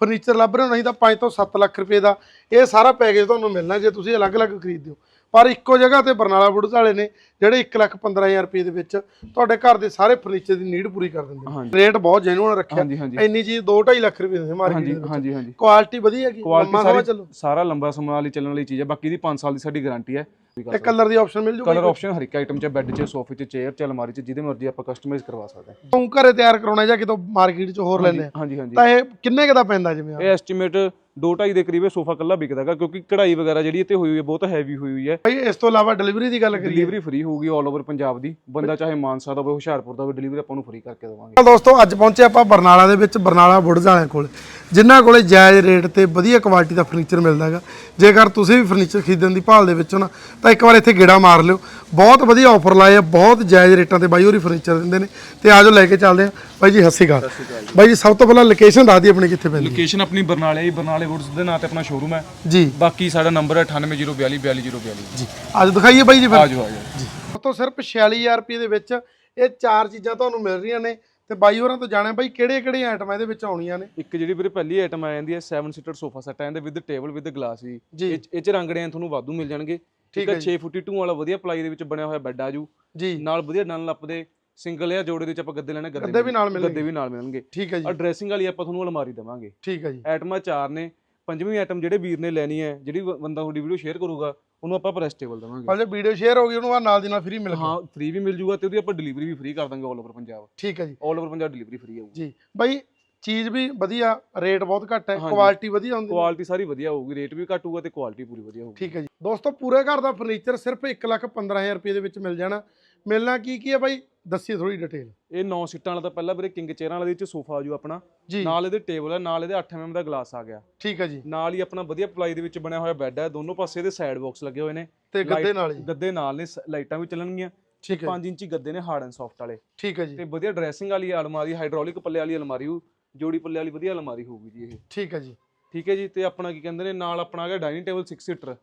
Furniture ਲੱਭ ਰਹੇ ਹੋ, ਨਹੀਂ ਤਾਂ 5 ਤੋਂ 7 ਲੱਖ ਰੁਪਏ ਦਾ ਇਹ ਸਾਰਾ ਪੈਕੇਜ ਤੁਹਾਨੂੰ ਮਿਲਣਾ ਜੇ ਤੁਸੀਂ ਅਲੱਗ-ਅਲੱਗ ਖਰੀਦਦੇ ਹੋ। ਪਰ ਇੱਕੋ ਜਗ੍ਹਾ ਤੇ ਬਰਨਾਲਾ ਵੁੱਡਸ ਵਾਲੇ ਨੇ ਜਿਹੜੇ 1 ਲੱਖ 15000 ਰੁਪਏ ਦੇ ਵਿੱਚ ਤੁਹਾਡੇ ਘਰ ਦੇ ਸਾਰੇ ਫਰਨੀਚਰ ਦੀ ਨੀਡ ਪੂਰੀ ਕਰ ਦਿੰਦੇ। ਨੇ। ਰੇਟ ਬਹੁਤ ਜੈਨੂਅਨ ਰੱਖਿਆ। ਇੰਨੀ ਚੀਜ਼ 2.5 ਲੱਖ ਰੁਪਏ ਦੇ ਮਾਰਕੀਟ ਦੇ ਹਾਂਜੀ ਹਾਂਜੀ। ਕੁਆਲਿਟੀ ਵਧੀਆ ਹੈਗੀ। ਕੁਆਲਿਟੀ ਲੰਮਾ ਸਮਾਂ ਸਾਰੀ ਚੱਲੂ। ਸਾਰਾ ਲੰਬਾ ਸਮਾਂ ਵਾਲੀ ਚੱਲਣ ਵਾਲੀ ਚੀਜ਼ ਹੈ। ਬਾਕੀ ਦੀ 5 ਸਾਲ ਦੀ ਸਾਡੀ ਗਾਰੰਟੀ ਹੈ। ਤੇ ਕਲਰ ਦੀ ਆਪਸ਼ਨ ਮਿਲ ਜੂਗੀ? ਕਲਰ ਆਪਸ਼ਨ ਹਰ ਇੱਕ ਆਈਟਮ 'ਚ ਬੈੱਡ 'ਚ ਸੋਫੇ 'ਚ ਚੇਅਰ 'ਚ ਅਲਮਾਰੀ 'ਚ ਜਿਹਦੇ ਮਰਜ਼ੀ ਆਪਾਂ ਕਸਟਮਾਈਜ਼ ਕਰਵਾ ਸਕਦੇ ਹਾਂ। ਤੂੰ ਘਰੇ ਤਿਆਰ ਕਰਾਉਣਾ ਜਾਂ ਕਿਤੋਂ ਮਾਰਕੀਟ 'ਚ ਹੋਰ ਆ? ਹਾਂਜੀ ਹਾਂਜੀ। ਤਾਂ ਇਹ ਕਿੰਨੇ ਕੁ ਦਾ ਪੈਂਦਾ ਜਿਵੇਂ? ਇਹ ਐਸਟੀਮੇਟ 2.5 ਦੇ ਕਰੀਬ ਇਹ ਸੋਫਾ ਕੱਲਾ ਵਿਕਦਾਗਾ ਕਿਉਂਕਿ ਕਢਾਈ ਵਗੈਰਾ ਜਿਹੜੀ ਇੱਥੇ ਹੋਈ ਹੋਈ ਹੈ ਬਹੁਤ ਹੈਵੀ ਹੋਈ ਹੋਈ ਹੈ। ਭਾਈ ਇਸ ਤੋਂ ਇਲਾਵਾ ਡਿਲੀਵਰੀ ਦੀ ਗੱਲ ਕਰੀਏ। ਡਿਲੀਵਰੀ ਫ੍ਰੀ ਹੋਊਗੀ 올 ਓਵਰ ਪੰਜਾਬ ਦੀ। ਬੰਦਾ ਚਾਹੇ ਮਾਨਸਾ ਦਾ ਹੋਵੇ ਹੁਸ਼ਿਆਰਪੁਰ ਦਾ ਹੋਵੇ ਡਿਲੀਵਰੀ ਆਪਾਂ ਨੂੰ ਫ੍ਰੀ ਕਰਕੇ ਦੇਵਾਂਗੇ। ਦੋਸਤੋ ਅੱਜ ਪਹੁੰਚੇ ਆਪਾਂ ਬਰਨਾਲਾ ਦੇ ਵਿੱਚ ਬਰਨਾਲਾ ਵੁੱਡਸ ਵਾਲਿਆਂ ਕੋਲ। ਜਿਨ੍ਹਾਂ ਕੋਲੇ ਜਾਇਜ਼ ਰੇਟ ਤੇ ਵਧੀਆ ਕੁਆਲਿਟੀ ਦਾ ਫਰਨੀਚਰ ਮਿਲਦਾ ਹੈਗਾ। ਜੇਕਰ ਤੁਸੀਂ ਵੀ ਫਰਨੀਚਰ ਖਰੀਦਣ ਦੀ ਭਾਲ ਦੇ ਵਿੱਚ ਹੋ ਨਾ ਤਾਂ ਇੱਕ ਵਾਰ ਇੱਥੇ ਗੇੜਾ ਮਾਰ ਲਿਓ। ਬਹੁਤ ਵਧੀਆ ਆਫਰ ਲਾਏ ਆ ਬਹੁਤ ਜਾਇਜ਼ ਰੇਟਾਂ ਤੇ ਬਾਈ ਹੋਰੀ ਫਰਨੀਚਰ ਦਿੰਦੇ ਨੇ। ਤੇ ਆਜੋ ਲੈ ਕੇ ਚੱਲਦੇ ਆ। ਬਾਈ ਜੀ ਸਤਿ ਸ਼੍ਰੀ ਅਕਾਲ। ਬਾਈ ਜੀ ਸਭ ਤੋਂ ਪਹਿਲਾਂ ਲੋਕੇਸ਼ਨ ਦੱਸ ਦਿਓ ਆਪਣੀ ਕਿੱਥੇ ਪੈਂਦੀ ਹੈ। ਲੋਕੇਸ਼ਨ ਆਪਣੀ ਬਰਨਾਲੇ ਹੀ ਬਰਨਾਲੇ ਵੁੱਡਸ ਦੇ ਨਾਂ ਤੇ ਆਪਣਾ ਸ਼ੋਰੂਮ ਹੈ। ਜੀ। ਬਾਕੀ ਸਾਡਾ ਨੰਬਰ ਹੈ 9804242042 42 ਜੀ। ਅੱਜ ਦਿਖਾਈਏ ਬਾਈ ਜੀ ਫਿਰ। ਆਜੋ ਆਜੋ। ਜੀ। ਤੋਂ ਸਿਰਫ 46000 ਰੁਪਏ ਦੇ ਵਿੱਚ ਇਹ ਚਾਰ ਚੀਜ਼ਾਂ ਤੁਹਾਨੂੰ ਮਿਲ ਰਹੀਆਂ ਨੇ। ਤੇ ਬਾਈ ਹੋਰਾਂ ਤੋਂ ਜਾਣਿਆ ਬਾਈ ਕਿਹੜੇ ਕਿਹੜੇ ਆਈਟਮਾਂ ਇਹਦੇ ਵਿੱਚ ਆਉਣੀਆਂ ਨੇ? ਇੱਕ ਜਿਹੜੀ ਵੀਰੇ ਪਹਿਲੀ ਆਈਟਮ ਆ ਜਾਂਦੀ ਹੈ 7 ਸੀਟਰ ਸੋਫਾ ਸੈੱਟ ਆ ਜਾਂਦਾ ਵਿਦ ਟੇਬਲ ਵਿਦ ਗਲਾਸ ਜੀ। ਜੀ। ਇਹ 'ਚ- ਇਹ ਚ ਰੰਗੜਿਆਂ ਤੁਹਾਨੂੰ ਵਾਧੂ ਮਿਲ ਜਾਣਗੇ। ਠੀਕ ਹੈ 6 ਫੁੱਟੀ 2 ਵਾਲਾ ਵਧੀਆ ਪਲਾਈ ਦੇ ਵਿੱਚ ਬਣਿਆ ਹੋਇਆ ਬੈੱਡ ਆਜੂ ਜੀ। ਨਾਲ ਵਧੀਆ ਡਨ ਲੱਪ ਦੇ ਸਿੰਗਲ ਜਾਂ ਜੋੜੇ ਦੇ ਵਿੱਚ ਆਪਾਂ ਗੱਦੇ ਲੈਣੇ ਗੱਦੇ ਵੀ ਨਾਲ ਮਿਲਣਗੇ। ਗੱਦੇ ਵੀ ਨਾਲ ਮਿਲਣਗੇ। ਠੀਕ ਹੈ ਆ ਜੀ ਡਰੈਸਿੰਗ ਵਾਲੀ ਆਪਾਂ ਤੁਹਾਨੂੰ ਅਲਮਾਰੀ ਦੇਵਾਂਗੇ। ਠੀਕ ਹੈ ਜੀ। ਆਈਟਮਾਂ ਚਾਰ ਨੇ ਪੰਜਵੀਂ ਆਈਟਮ ਜਿਹੜੇ ਵੀਰ ਨੇ ਲੈਣੀ ਹੈ ਜਿਹੜੀ ਬੰਦਾ ਤੁਹਾਡੀ ਵੀਡੀਓ ਸ਼ੇਅਰ ਕਰੂਗਾ ਉਹਨੂੰ ਆਪਾਂ ਪ੍ਰੈਸ ਟੇਬਲ ਦੇਵਾਂਗੇ। ਪਰ ਜੇ ਵੀਡੀਓ ਸ਼ੇਅਰ ਹੋ ਗਈ ਉਹਨੂੰ ਨਾਲ ਦੀ ਨਾਲ ਫ੍ਰੀ ਮਿਲ ਹਾਂ ਫ੍ਰੀ ਵੀ ਮਿਲ ਜੂਗਾ ਤੇ ਉਹਦੀ ਆਪਾਂ ਡਿਲੀਵਰੀ ਵੀ ਫ੍ਰੀ ਕਰ ਦਾਂਗੇ 올 ਓਵਰ ਪੰਜਾਬ। ਠੀਕ ਹੈ ਜੀ। 올 ਓਵਰ ਪੰਜਾਬ ਡਿਲੀਵਰੀ ਫ੍ਰੀ ਆਊਗੀ। ਜੀ। ਬਾਈ ਚੀਜ਼ ਵੀ ਵਧੀਆ ਰੇਟ ਬਹੁਤ ਘੱਟ ਹੈ ਹਾਂਜੀ। ਕੁਆਲਿਟੀ ਵਧੀਆ ਹੁੰਦੀ ਹੈ ਕੁਆਲਿਟੀ ਸਾਰੀ ਵਧੀਆ ਹੋਊਗੀ ਰੇਟ ਵੀ ਘੱਟ ਹੋਊਗਾ ਤੇ ਕੁਆਲਿਟੀ ਪੂਰੀ ਵਧੀਆ ਹੋਊਗੀ। ਠੀਕ ਹੈ ਜੀ। ਦੋਸਤੋ ਪੂਰੇ ਘਰ ਦਾ ਫਰਨੀਚਰ ਸਿਰਫ 115000 ਰੁਪਏ ਦੇ ਵਿੱਚ ਮਿਲ ਜਾਣਾ। ਮਿਲਣਾ ਕੀ ਕੀ ਹੈ ਬਾਈ? ਦੱਸੀਏ ਥੋੜੀ ਡਿਟੇਲ ਇਹ 9 ਸੀਟਾਂ ਵਾਲਾ ਤਾਂ ਪਹਿਲਾਂ ਵੀਰੇ ਕਿੰਗ ਚੇਅਰਾਂ ਵਾਲੇ ਦੇ ਵਿੱਚ ਸੋਫਾ ਆਜੂ ਆਪਣਾ। ਜੀ। ਨਾਲ ਇਹਦੇ ਟੇਬਲ ਹੈ ਨਾਲ ਇਹਦੇ 8 mm ਦਾ ਗਲਾਸ ਆ ਗਿਆ। ਠੀਕ ਹੈ ਜੀ। ਨਾਲ ਹੀ ਆਪਣਾ ਵਧੀਆ ਪਲਾਈ ਦੇ ਵਿੱਚ ਬਣਿਆ ਹੋਇਆ ਬੈੱਡ ਹੈ ਦੋਨੋਂ ਪਾਸੇ ਇਹਦੇ ਸਾਈਡ ਬਾਕਸ ਲੱਗੇ ਹੋਏ ਨੇ। ਤੇ ਗੱਦੇ ਨਾਲ ਜੀ ਗੱਦੇ ਨਾਲ ਨੇ ਸ- ਲਾਈਟਾਂ ਵੀ ਚੱਲਣਗੀਆਂ। ਠੀਕ ਹੈ 5 ਇੰਚੀ ਗੱਦੇ ਨੇ ਹਾਰਡ ਐਂਡ ਸੌਫਟ ਵਾਲੇ। ਠੀਕ ਹੈ ਜੀ। ਤੇ ਵਧੀਆ ਡਰੈਸਿੰਗ ਵਾਲੀ ਅਲਮਾਰੀ ਹਾਈਡ੍ਰੋਲਿਕ ਪੱਲੇ ਵਾਲੀ ਅਲਮਾਰੀ ਹੋਊ। ਜੋੜੀ ਪੱਲੇ ਵਾਲੀ ਵਧੀਆ ਅਲਮਾਰੀ ਹੋਊਗੀ ਜੀ ਇਹ। ਠੀਕ ਹੈ ਜੀ। ਠੀਕ ਹੈ ਜੀ ਤੇ ਆਪਣਾ ਕੀ ਕਹਿੰਦੇ ਨੇ ਨਾਲ ਆਪਣਾ ਆ ਗਿਆ ਡਾਈਨਿੰਗ ਟੇਬਲ 6 ਸੀਟਰ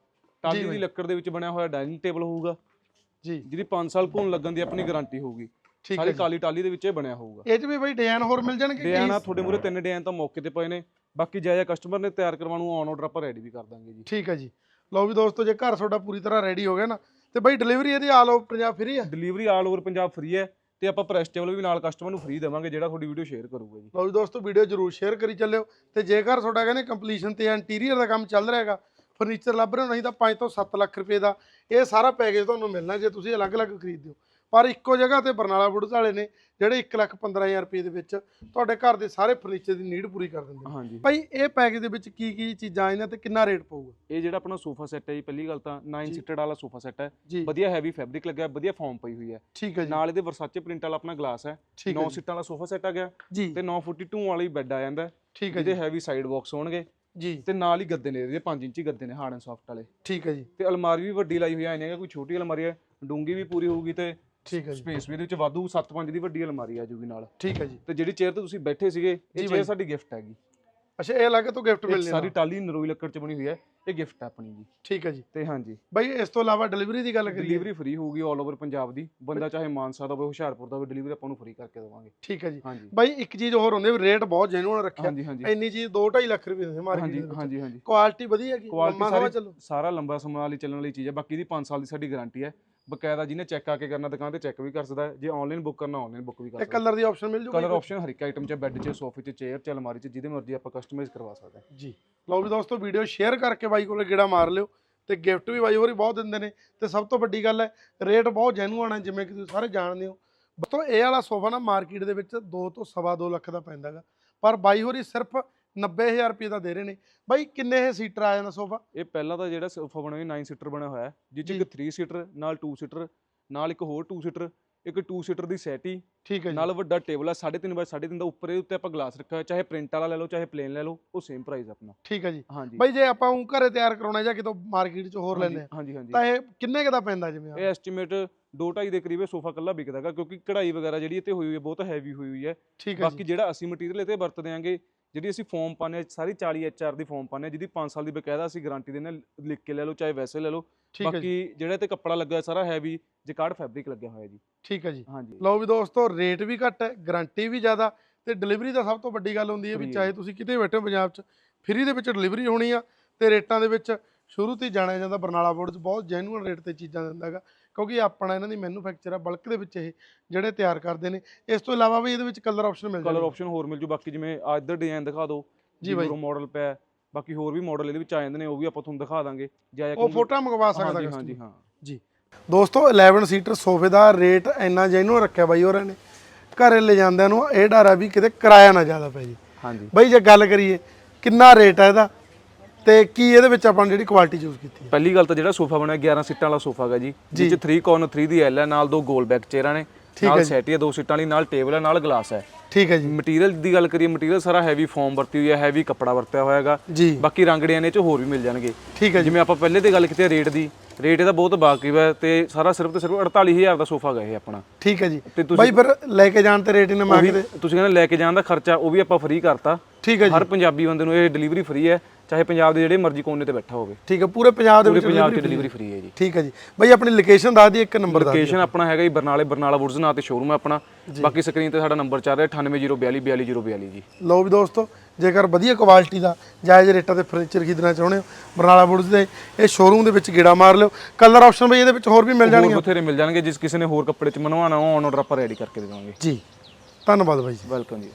ਟਾਲੀ। ਦੀ ਲੱਕੜ ਦੇ ਵਿੱਚ ਬਣਿਆ ਹੋਇਆ ਡਾਈਨਿੰਗ ਟੇਬਲ ਹੋਊਗਾ। ਜੀ। ਜਿਹਦੀ 5 ਸਾਲ ਘੁਣ ਲੱਗਣ ਦੀ ਆਪਣੀ ਗਾਰੰਟੀ ਹੋਊਗੀ। ਠੀਕ ਹੈ ਸਾਰੀ। ਕਾਲੀ ਟਾਲੀ ਦੇ ਵਿੱਚ ਇਹ ਬਣਿਆ ਹੋਊਗਾ। ਇਹ 'ਚ ਵੀ ਬਾਈ ਡਿਜ਼ਾਈਨ ਹੋਰ ਮਿਲ ਜਾਣਗੇ ਡਿਜ਼ਾਈਨ ਆ? ਤੁਹਾਡੇ ਮੂਰੇ ਤਿੰਨ ਡਿਜ਼ਾਈਨ ਤਾਂ ਮੌਕੇ ਤੇ ਪਏ ਨੇ। ਬਾਕੀ ਜਾਇ ਜਾ ਕਸਟਮਰ ਨੇ ਤਿਆਰ ਕਰਵਾਉਣ ਨੂੰ ਔਨ ਆਰਡਰ ਆਪਾਂ ਰੈਡੀ ਵੀ ਕਰ ਦਾਂਗੇ ਜੀ। ਠੀਕ ਹੈ ਜੀ। ਲਓ ਵੀ ਦੋਸਤੋ ਜੇ ਘਰ ਤੁਹਾਡਾ ਪੂਰੀ ਤਰ੍ਹਾਂ ਰੈਡੀ ਹੋ ਗਿਆ ਨਾ ਤੇ ਬਾਈ ਡਿਲੀਵਰੀ ਇਹਦੀ ਆਲ ਓਵਰ ਪੰਜਾਬ ਫ੍ਰੀ ਆ delivery all over Punjab free ਹੈ। ਤੇ ਆਪਾਂ ਪ੍ਰੈਸ ਟੇਬਲ ਵੀ ਨਾਲ ਕਸਟਮਰ ਨੂੰ ਫ੍ਰੀ ਦੇਵਾਂਗੇ ਜਿਹੜਾ ਤੁਹਾਡੀ ਵੀਡੀਓ ਸ਼ੇਅਰ ਕਰੂਗਾ ਜੀ। ਲਓ ਜੀ ਦੋਸਤੋ ਵੀਡੀਓ ਜਰੂਰ ਸ਼ੇਅਰ ਕਰੀ ਚੱਲਿਓ। ਤੇ ਜੇਕਰ ਤੁਹਾਡਾ ਕਹਿੰਦੇ ਕੰਪਲੀਸ਼ਨ ਤੇ ਇੰਟੀਰੀਅਰ ਦਾ ਕੰਮ ਚੱਲ ਰਿਹਾ ਹੈਗਾ ਫਰਨੀਚਰ ਲੱਭ ਰਹੇ ਹੋ ਨਹੀਂ ਤਾਂ 5 ਤੋਂ 7 ਲੱਖ ਰੁਪਏ ਦਾ ਇਹ ਸਾਰਾ ਪੈਕੇਜ ਤੁਹਾਨੂੰ ਮਿਲਣਾ ਜੇ ਤੁਸੀਂ ਅਲੱਗ-ਅਲੱਗ ਖਰੀਦਦੇ ਹੋ। ਪਰ ਇੱਕੋ ਜਗ੍ਹਾ ਤੇ ਬਰਨਾਲਾ ਵੁੱਡਸ ਵਾਲੇ ਨੇ ਜਿਹੜੇ 1 ਲੱਖ 15000 ਰੁਪਏ ਦੇ ਵਿੱਚ ਤੁਹਾਡੇ ਘਰ ਦੇ ਸਾਰੇ ਫਰਨੀਚਰ ਦੀ ਨੀਡ ਪੂਰੀ ਕਰ ਦਿੰਦੇ ਨੇ। ਭਾਈ ਇਹ ਪੈਕੇਜ ਦੇ ਵਿੱਚ ਕੀ ਕੀ ਚੀਜ਼ਾਂ ਇਹਨਾਂ ਤੇ ਕਿੰਨਾ ਰੇਟ ਪਊਗਾ? ਇਹ ਜਿਹੜਾ ਆਪਣਾ ਸੋਫਾ ਸੈੱਟ ਹੈ ਜੀ ਪਹਿਲੀ ਗੱਲ ਤਾਂ 9 ਜੀ। ਸੀਟਡ ਵਾਲਾ ਸੋਫਾ ਸੈੱਟ ਹੈ। ਵਧੀਆ ਹੈਵੀ ਫੈਬਰਿਕ ਲੱਗਿਆ ਵਧੀਆ ਫਾਰਮ ਪਈ ਹੋਈ ਹੈ। ਠੀਕ ਹੈ ਜੀ। ਨਾਲ ਇਹਦੇ ਵਰਸਾਚੇ ਪ੍ਰਿੰਟ ਵਾਲਾ ਆਪਣਾ ਗਲਾਸ ਹੈ। ਠੀਕ ਹੈ 9 ਜੀ। ਸੀਟਾਂ ਵਾਲਾ ਸੋਫਾ ਸੈੱਟ ਆ ਗਿਆ। ਤੇ 9 ਫੁੱਟੀ 2 ਵਾਲੀ ਬੈੱਡ ਆ ਜਾਂਦਾ। ਠੀਕ ਹੈ ਜੀ। ਹੈਵੀ ਸਾਈਡ ਬਾਕਸ ਹੋਣਗੇ। ਜੀ। ਤੇ ਨਾਲ ਹੀ ਗੱਦੇ ਨੇ ਇਹਦੇ 5 ਇੰਚੀ ਗੱਦੇ ਨੇ ਹਾਰਡ ਐਂਡ ਸੌਫਟ ਵਾਲੇ। ਠੀਕ ਹੈ ਜੀ। ਤੇ ਅਲਮਾਰੀ ਵੀ ਵੱਡੀ ਲਾਈ ਹੋਈ ਆ ਨਹੀਂ ਹੈਗਾ ਕੋਈ ਛੋਟੀ ਅਲਮਾਰੀ ਹੈ। ਡੂੰਗੀ ਵੀ ਪੂਰੀ ਹੋਊਗੀ ਤੇ ਠੀਕ ਹੈ ਜੀ। ਸਪੇਸ ਵੀ ਇਹਦੇ ਵਿੱਚ ਵਾਧੂ 7-5 ਦੀ ਵੱਡੀ ਅਲਮਾਰੀ ਆ ਜੂਗੀ ਨਾਲ। ਠੀਕ ਹੈ ਜੀ। ਤੇ ਜਿਹੜੀ ਚੇਅਰ ਤੇ ਤੁਸੀਂ ਬੈਠੇ ਸੀਗੇ ਇਹ। ਚੇਅਰ ਸਾਡੀ ਗਿਫਟ ਹੈਗੀ। ਅੱਛਾ ਇਹ ਅਲੱਗ ਤੋਂ ਗਿਫਟ ਮਿਲਣੀ ਸਾਰੀ ਟਾਲੀ ਨਰੋਈ ਲੱਕੜ ਚ ਬਣੀ ਹੋਈ ਹੈ ਇਹ ਗਿਫਟ ਹੈ ਆਪਣੀ ਜੀ। ਠੀਕ ਹੈ ਜੀ। ਤੇ ਹਾਂਜੀ। ਬਾਈ ਇਸ ਤੋਂ ਇਲਾਵਾ ਡਿਲੀਵਰੀ ਦੀ ਗੱਲ ਕਰੀਏ। ਡਿਲੀਵਰੀ ਫ੍ਰੀ ਹੋਊਗੀ 올 ਓਵਰ ਪੰਜਾਬ ਦੀ। ਬੰਦਾ ਚਾਹੇ ਮਾਨਸਾ ਦਾ ਹੋਵੇ ਹੁਸ਼ਿਆਰਪੁਰ ਦਾ ਹੋਵੇ ਡਿਲੀਵਰੀ ਆਪਾਂ ਨੂੰ ਫ੍ਰੀ ਕਰਕੇ ਦੇਵਾਂਗੇ। ਠੀਕ ਹੈ ਜੀ। ਬਾਈ ਇੱਕ ਚੀਜ਼ ਹੋਰ ਹੁੰਦੀ ਹੈ ਰੇਟ ਬਹੁਤ ਜੈਨੂਅਨ ਰੱਖਿਆ। ਹਾਂਜੀ ਹਾਂਜੀ। ਇੰਨੀ ਚੀਜ਼ 2.5 ਲੱਖ ਰੁਪਏ ਦੇ ਮਾਰਕੀਟ ਹਾਂਜੀ ਹਾਂਜੀ ਹਾਂਜੀ। ਕੁਆਲਿਟੀ ਵਧੀਆ ਹੈਗੀ ਕੁਆਲਿਟੀ ਸਾਰਾ ਲੰਬਾ ਸਮਾਂ ਵਾਲੀ ਚੱਲਣ ਵਾਲੀ ਚੀਜ਼ ਹੈ। ਬਾਕੀ ਦੀ 5 ਸਾਲ ਦੀ ਸਾਡੀ ਗਾਰੰਟੀ ਹੈ। ਬਕਾਇਦਾ ਜਿਹਨੇ ਚੈੱਕ ਆ ਕੇ ਕਰਨਾ ਦੁਕਾਨ ਤੇ ਚੈੱਕ ਵੀ ਕਰ ਸਕਦਾ ਹੈ। ਜੇ ਆਨਲਾਈਨ ਬੁੱਕ ਕਰਨਾ ਆਨਲਾਈਨ ਬੁੱਕ ਵੀ ਕਰ ਤੇ ਸਕਦਾ ਕਲਰ ਦੀ ਆਪਸ਼ਨ ਮਿਲ ਜੂਗੀ ਕਲਰ ਆਪਸ਼ਨ ਹਰ ਇੱਕ ਆਈਟਮ 'ਚ ਬੈੱਡ 'ਚ ਸੋਫੇ 'ਚ ਚੇਅਰ 'ਚ ਅਲਮਾਰੀ 'ਚ ਜਿਹਦੇ ਮਰਜ਼ੀ ਆਪਾਂ ਕਸਟਮਾਈਜ਼ ਕਰਵਾ ਸਕਦੇ ਹਾਂ। ਜੀ। ਲਓ ਵੀ ਦੋਸਤੋ ਵੀਡੀਓ ਸ਼ੇਅਰ ਕਰਕੇ ਬਾਈ ਕੋਲੇ ਗੇੜਾ ਮਾਰ ਲਿਓ ਤੇ ਗਿਫਟ ਵੀ ਬਾਈ ਹੋਰੀ ਬਹੁਤ ਦਿੰਦੇ ਨੇ। ਤੇ ਸਭ ਤੋਂ ਵੱਡੀ ਗੱਲ ਹੈ ਰੇਟ ਬਹੁਤ ਜੈਨੂਅਨ ਹੈ ਜਿਵੇਂ ਕਿ ਤੁਸੀਂ ਸਾਰੇ ਜਾਣਦੇ ਹੋ। ਦੋਸਤੋ ਇਹ ਵਾਲਾ ਸੋਫਾ ਨਾ ਮਾਰਕੀਟ ਦੇ ਵਿੱਚ 2 ਤੋਂ ਸਵਾ 2 ਲੱਖ ਦਾ ਪੈਂਦਾਗਾ ਪਰ ਬਾਈ ਹੋਰੀ ਸਿਰਫ 90000 ਰੁਪਏ ਦਾ ਦੇ ਰਹੇ ਨੇ। ਬਾਈ ਕਿੰਨੇ ਇਹ ਸੀਟਰ ਆ ਜਾਂਦਾ ਸੋਫਾ? ਇਹ ਪਹਿਲਾਂ ਤਾਂ ਜਿਹੜਾ ਸੋਫਾ ਬਣਿਆ ਹੋਇਆ 9 ਸੀਟਰ ਬਣਿਆ ਹੋਇਆ ਹੈ 'ਚ ਇੱਕ 3 ਸੀਟਰ ਨਾਲ 2 ਸੀਟਰ ਨਾਲ ਇੱਕ ਹੋਰ 2 ਸੀਟਰ ਇੱਕ 2 ਸੀਟਰ ਦੀ ਸੈਟੀ ਠੀਕ ਹੈ ਨਾਲ ਵੱਡਾ ਟੇਬਲ ਹੈ 3.5 ਬਾਈ 3.5 ਦਾ ਉੱਪਰ ਇਹਦੇ ਉੱਤੇ ਆਪਾਂ ਗਲਾਸ ਰੱਖਿਆ ਹੋਇਆ ਚਾਹੇ ਪ੍ਰਿੰਟ ਵਾਲਾ ਲੈ ਲਓ ਚਾਹੇ ਪਲੇਨ ਲੈ ਲਓ ਉਹ ਸੇਮ ਪ੍ਰਾਈਸ ਆਪਣਾ। ਠੀਕ ਹੈ ਜੀ। ਹਾਂਜੀ। ਬਾਈ ਜੇ ਆਪਾਂ ਉਹ ਘਰੇ ਤਿਆਰ ਕਰਾਉਣਾ ਜਾਂ ਕਿਤੋਂ ਮਾਰਕੀਟ 'ਚ ਹੋਰ ਆ ਹਾਂਜੀ ਹਾਂਜੀ ਤਾਂ ਇਹ ਕਿੰਨੇ ਕੁ ਦਾ ਪੈਂਦਾ ਜਿਵੇਂ? ਇਹ ਐਸਟੀਮੇਟ 2.5 ਦੇ ਕਰੀਬ ਇਹ ਸੋਫਾ ਕੱਲਾ ਵਿਕਦਾਗਾ ਕਿਉਂਕਿ ਕਢਾਈ ਵਗੈਰਾ ਜਿਹੜੀ ਇੱਥੇ ਹੋਈ ਹੋਈ ਹੈ ਬਹੁਤ ਹੈਵੀ ਹੋਈ ਹੋਈ ਹੈ। ਬਾਕੀ ਜਿਹੜਾ ਅਸੀਂ ਮਟੀਰੀਅਲ ਇਹਤੇ ਵਰਤਦੇ ਆਂਗੇ ਜਿਹੜੀ ਅਸੀਂ ਫੋਮ ਹਾਂ ਸਾਰੀ 40 ਐਚਆਰ ਦੀ ਫੋਮ ਹਾਂ ਜਿਹਦੀ 5 ਸਾਲ ਦੀ ਬਕਾਇਦਾ ਅਸੀਂ ਗਾਰੰਟੀ ਦਿੰਦੇ ਹਾਂ ਲਿਖ ਕੇ ਲੈ ਲਓ ਚਾਹੇ ਵੈਸੇ ਲੈ ਲਓ ਬਾਕੀ ਜਿਹੜਾ ਤੇ ਕੱਪੜਾ ਲੱਗਾ ਸਾਰਾ ਹੈਵੀ ਜਕਾਰਡ ਫੈਬਰਿਕ ਲੱਗਿਆ ਹੋਇਆ ਜੀ। ਠੀਕ ਹੈ ਜੀ। ਹਾਂਜੀ। ਲਓ ਵੀ ਦੋਸਤੋ ਰੇਟ ਵੀ ਘੱਟ ਹੈ ਗਾਰੰਟੀ ਵੀ ਜ਼ਿਆਦਾ ਤੇ ਡਿਲੀਵਰੀ ਦਾ ਸਭ ਤੋਂ ਵੱਡੀ ਗੱਲ ਹੁੰਦੀ ਹੈ ਵੀ ਚਾਹੇ ਤੁਸੀਂ ਕਿਤੇ ਬੈਠੇ ਹੋ ਪੰਜਾਬ 'ਚ ਫ੍ਰੀ ਦੇ ਵਿੱਚ ਡਿਲੀਵਰੀ ਹੋਣੀ ਆ ਤੇ ਰੇਟਾਂ ਦੇ ਵਿੱਚ ਸ਼ੁਰੂ ਤੋਂ ਹੀ ਜਾਣਿਆ ਜਾਂਦਾ ਬਰਨਾਲਾ ਬੋਰਡ 'ਚ ਬਹੁਤ ਜੈਨੂਅਲ ਰੇਟ ਤੇ ਚੀਜ਼ਾਂ ਦਿੰਦਾ ਹੈਗਾ। ਕਿਉਂਕਿ ਆਪਣਾ ਇਹਨਾਂ ਦੀ ਮੈਨੂਫੈਕਚਰ ਆ ਬਲਕ ਦੇ ਵਿੱਚ ਇਹ ਜਿਹੜੇ ਤਿਆਰ ਕਰਦੇ ਨੇ। ਇਸ ਤੋਂ ਇਲਾਵਾ ਵੀ ਇਹਦੇ ਵਿੱਚ ਕਲਰ ਆਪਸ਼ਨ ਮਿਲ ਕਲਰ ਜਾਂਦੇ ਆਪਸ਼ਨ ਹੋਰ ਮਿਲ ਜੂ। ਬਾਕੀ ਜਿਵੇਂ ਆ ਇੱਧਰ ਡਿਜ਼ਾਈਨ ਦਿਖਾ ਦਿਓ ਜੀ ਬਾਈ। ਮਾਡਲ ਪਿਆ ਹੈ। ਬਾਕੀ ਹੋਰ ਵੀ ਮਾਡਲ ਇਹਦੇ ਵਿੱਚ ਆ ਜਾਂਦੇ ਨੇ ਉਹ ਵੀ ਆਪਾਂ ਤੁਹਾਨੂੰ ਦਿਖਾ ਦਾਂਗੇ। ਜਾਂ ਉਹ ਫੋਟੋਆਂ ਮੰਗਵਾ ਸਕਦਾ ਹਾਂਜੀ customer। ਹਾਂਜੀ ਹਾਂ। ਜੀ। ਦੋਸਤੋ 11 ਸੀਟਰ ਸੋਫੇ ਦਾ ਰੇਟ ਇੰਨਾ ਜੈਨੂਅਲ ਰੱਖਿਆ ਬਾਈ ਹੋਰਾਂ ਨੇ। ਘਰੇ ਲੈ ਜਾਂਦਿਆਂ ਨੂੰ ਇਹ ਡਰ ਆ ਵੀ ਕਿਤੇ ਕਿਰਾਇਆ ਨਾ ਜ਼ਿਆਦਾ ਪੈ ਜੇ। ਹਾਂਜੀ। ਬਾਈ ਜੇ ਗੱਲ ਕਰੀਏ ਕਿੰਨਾ ਰੇਟ ਹੈ ਇਹਦਾ? ਤੇ ਕੀ ਇਹਦੇ ਵਿੱਚ ਆਪਾਂ ਜਿਹੜੀ ਕੁਆਲਿਟੀ ਚੂਜ਼ ਕੀਤੀ ਹੈ? ਪਹਿਲੀ ਗੱਲ ਤਾਂ ਜਿਹੜਾ ਸੋਫਾ ਬਣਿਆ 11 ਸੀਟਾਂ ਵਾਲਾ ਸੋਫਾ ਹੈਗਾ ਜੀ। ਜਿਸ 'ਚ 3 ਕਾਰਨਰ 3 ਦੀ ਐਲ ਹੈ ਨਾਲ ਦੋ ਗੋਲ ਬੈਕ ਚੇਅਰਾਂ ਨੇ ਨਾਲ ਸੈਟੀ ਹੈ ਦੋ ਸੀਟਾਂ ਵਾਲੀ ਨਾਲ ਟੇਬਲ ਹੈ ਨਾਲ ਗਲਾਸ ਹੈ। ਠੀਕ ਹੈ ਜੀ। ਮਟੀਰੀਅਲ ਦੀ ਗੱਲ ਕਰੀਏ ਮਟੀਰੀਅਲ ਸਾਰਾ ਹੈਵੀ ਫੋਮ ਵਰਤੀ ਹੋਈ ਹੈ ਹੈਵੀ ਕੱਪੜਾ ਵਰਤਿਆ ਹੋਇਆ ਹੈਗਾ ਬਾਕੀ ਰੰਗੜਿਆਂ ਨੇ ਚ ਹੋਰ ਵੀ ਮਿਲ ਜਾਣਗੇ। ਠੀਕ ਹੈ ਜਿਵੇਂ ਆਪਾਂ ਪਹਿਲੇ ਤੇ ਗੱਲ ਕੀਤੀ ਰੇਟ ਦੀ ਰੇਟ ਇਹਦਾ ਬਹੁਤ ਬਾਕੀ ਹੈ ਤੇ ਸਾਰਾ ਸਿਰਫ ਤੇ ਸਿਰਫ 48000 ਦਾ ਸੋਫਾ ਇਹ ਆਪਣਾ। ਠੀਕ ਹੈ ਜੀ। ਤੇ ਤੁਸੀਂ ਬਾਈ ਫਿਰ ਲੈ ਕੇ ਜਾਣ ਤੇ ਰੇਟ ਇਹਨੇ ਮੰਗਦੇ ਤੁਸੀਂ ਕਹਿੰਦੇ ਲੈ ਕੇ ਜਾਣ ਦਾ ਖਰਚਾ ਉਹ ਵੀ ਆਪਾਂ ਫ੍ਰੀ ਕਰਤਾ। ਠੀਕ ਹੈ ਜੀ। ਹਰ ਪੰਜਾਬੀ ਬੰਦੇ ਨੂੰ ਇਹ ਡਿਲੀਵਰੀ ਫ੍ਰੀ ਹੈ। ਚਾਹੇ ਪੰਜਾਬ ਦੇ ਜਿਹੜੇ ਮਰਜ਼ੀ ਕੋਨੇ ਤੇ ਬੈਠਾ ਹੋਵੇ। ਠੀਕ ਹੈ ਪੂਰੇ ਪੰਜਾਬ ਦੇ ਪੂਰੇ ਵਿੱਚ ਪੰਜਾਬ 'ਚ ਡਿਲੀਵਰੀ ਫ੍ਰੀ ਹੈ ਜੀ। ਠੀਕ ਹੈ ਜੀ। ਬਾਈ ਆਪਣੀ ਲੋਕੇਸ਼ਨ ਦੱਸ ਦੀ ਇੱਕ ਨੰਬਰ ਦਾ ਲੋਕੇਸ਼ਨ ਆਪਣਾ ਹੈਗਾ ਜੀ ਬਰਨਾਲੇ ਬਰਨਾਲਾ ਵੁਡਸ ਨਾਂ ਤੇ ਸ਼ੋਰੂਮ ਹੈ ਆਪਣਾ। ਬਾਕੀ ਸਕਰੀਨ ਤੇ ਸਾਡਾ ਨੰਬਰ ਚੱਲ ਰਿਹਾ 9804242042 ਜੀ ਲਓ ਵੀ ਦੋਸਤੋ ਜੇਕਰ ਵਧੀਆ ਕੁਆਲਿਟੀ ਦਾ ਜਾਇਜ਼ ਰੇਟਾਂ ਤੇ ਫਰਨੀਚਰ ਖਰੀਦਣਾ ਚਾਹੁੰਦੇ ਹੋ ਬਰਨਾਲਾ ਬੁੱਡਸ ਦੇ ਇਹ ਸ਼ੋਰੂਮ ਦੇ ਵਿੱਚ ਗੇੜਾ ਮਾਰ ਲਿਓ। ਕਲਰ ਆਪਸ਼ਨ ਬਈ ਇਹਦੇ ਵਿੱਚ ਹੋਰ ਵੀ ਮਿਲ ਹੋਰ ਜਾਣਗੇ ਬਥੇਰੇ ਮਿਲ ਜਾਣਗੇ ਜਿਸ ਕਿਸੇ ਨੇ ਹੋਰ ਕੱਪੜੇ ਚ ਬਣਵਾਉਣਾ ਉਹ ਆਨ ਆਰਡਰ ਆਪਾਂ ਰੈਡੀ ਕਰਕੇ ਦੇ ਦੇਵਾਂਗੇ। ਜੀ ਧੰਨਵਾਦ ਬਾਈ ਜੀ। ਵੈਲਕਮ ਜੀ।